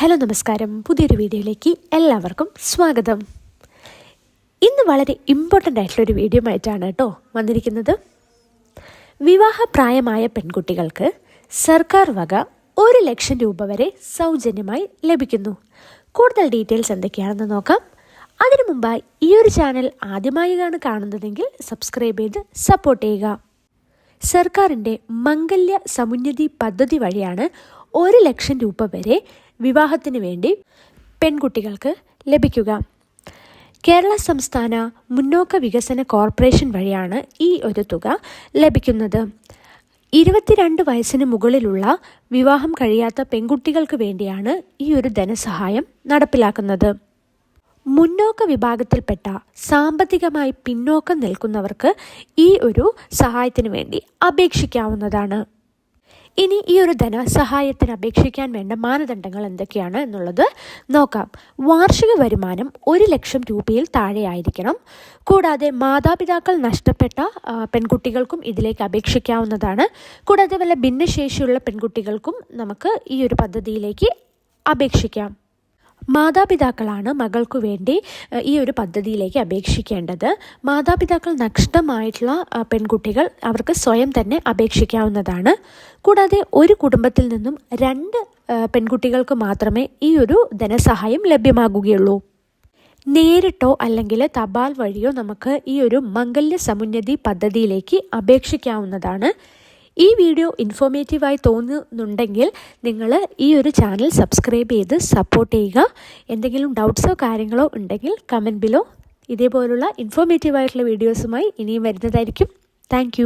Hello നമസ്കാരം. പുതിയൊരു വീഡിയോയിലേക്ക് എല്ലാവർക്കും സ്വാഗതം. ഇന്ന് വളരെ ഇമ്പോർട്ടന്റ് ആയിട്ടുള്ളൊരു വീഡിയോ ആയിട്ടാണ് കേട്ടോ വന്നിരിക്കുന്നത്. വിവാഹപ്രായമായ പെൺകുട്ടികൾക്ക് സർക്കാർ വക ഒരു ലക്ഷം രൂപ വരെ സൗജന്യമായി ലഭിക്കുന്നു. കൂടുതൽ ഡീറ്റെയിൽസ് എന്തൊക്കെയാണെന്ന് നോക്കാം. അതിനു മുമ്പായി ഈ ഒരു ചാനൽ ആദ്യമായാണ് കാണുന്നതെങ്കിൽ സബ്സ്ക്രൈബ് ചെയ്ത് സപ്പോർട്ട് ചെയ്യുക. സർക്കാരിന്റെ മംഗല്യ സമുന്നതി പദ്ധതി വഴിയാണ് ഒരു ലക്ഷം രൂപ വരെ വിവാഹത്തിന് വേണ്ടി പെൺകുട്ടികൾക്ക് ലഭിക്കുക. കേരള സംസ്ഥാന മുന്നോക്ക വികസന കോർപ്പറേഷൻ വഴിയാണ് ഈ ഒരു തുക ലഭിക്കുന്നത്. ഇരുപത്തിരണ്ട് വയസ്സിന് മുകളിലുള്ള വിവാഹം കഴിയാത്ത പെൺകുട്ടികൾക്ക് വേണ്ടിയാണ് ഈ ഒരു ധനസഹായം നടപ്പിലാക്കുന്നത്. മുന്നോക്ക വിഭാഗത്തിൽപ്പെട്ട സാമ്പത്തികമായി പിന്നോക്കം നിൽക്കുന്നവർക്ക് ഈ ഒരു സഹായത്തിന് വേണ്ടി അപേക്ഷിക്കാവുന്നതാണ്. ഇനി ഈ ഒരു ധനസഹായത്തിന് അപേക്ഷിക്കാൻ വേണ്ട മാനദണ്ഡങ്ങൾ എന്തൊക്കെയാണ് എന്നുള്ളത് നോക്കാം. വാർഷിക വരുമാനം ഒരു ലക്ഷം രൂപയിൽ താഴെയായിരിക്കണം കൂടാതെ മാതാപിതാക്കൾ നഷ്ടപ്പെട്ട പെൺകുട്ടികൾക്കും ഇതിലേക്ക് അപേക്ഷിക്കാവുന്നതാണ്. കൂടാതെ വല്ല ഭിന്നശേഷിയുള്ള പെൺകുട്ടികൾക്കും നമുക്ക് ഈ ഒരു പദ്ധതിയിലേക്ക് അപേക്ഷിക്കാം. മാതാപിതാക്കളാണ് മകൾക്കു വേണ്ടി ഈ ഒരു പദ്ധതിയിലേക്ക് അപേക്ഷിക്കേണ്ടത്. മാതാപിതാക്കൾ നഷ്ടമായിട്ടുള്ള പെൺകുട്ടികൾ അവർക്ക് സ്വയം തന്നെ അപേക്ഷിക്കാവുന്നതാണ്. കൂടാതെ ഒരു കുടുംബത്തിൽ നിന്നും രണ്ട് പെൺകുട്ടികൾക്ക് മാത്രമേ ഈ ഒരു ധനസഹായം ലഭ്യമാകുകയുള്ളൂ. നേരിട്ടോ അല്ലെങ്കിൽ തപാൽ വഴിയോ നമുക്ക് ഈ ഒരു മംഗല്യ സമുന്നതി പദ്ധതിയിലേക്ക് അപേക്ഷിക്കാവുന്നതാണ്. ഈ വീഡിയോ ഇൻഫോർമേറ്റീവായി തോന്നുന്നുണ്ടെങ്കിൽ നിങ്ങൾ ഈ ഒരു ചാനൽ സബ്സ്ക്രൈബ് ചെയ്ത് സപ്പോർട്ട് ചെയ്യുക. എന്തെങ്കിലും ഡൗട്ട്സോ കാര്യങ്ങളോ ഉണ്ടെങ്കിൽ കമന്റ് ബിലോ ഇതേപോലുള്ള ഇൻഫോർമേറ്റീവായിട്ടുള്ള വീഡിയോസുമായി ഇനിയും വരുന്നതായിരിക്കും. താങ്ക്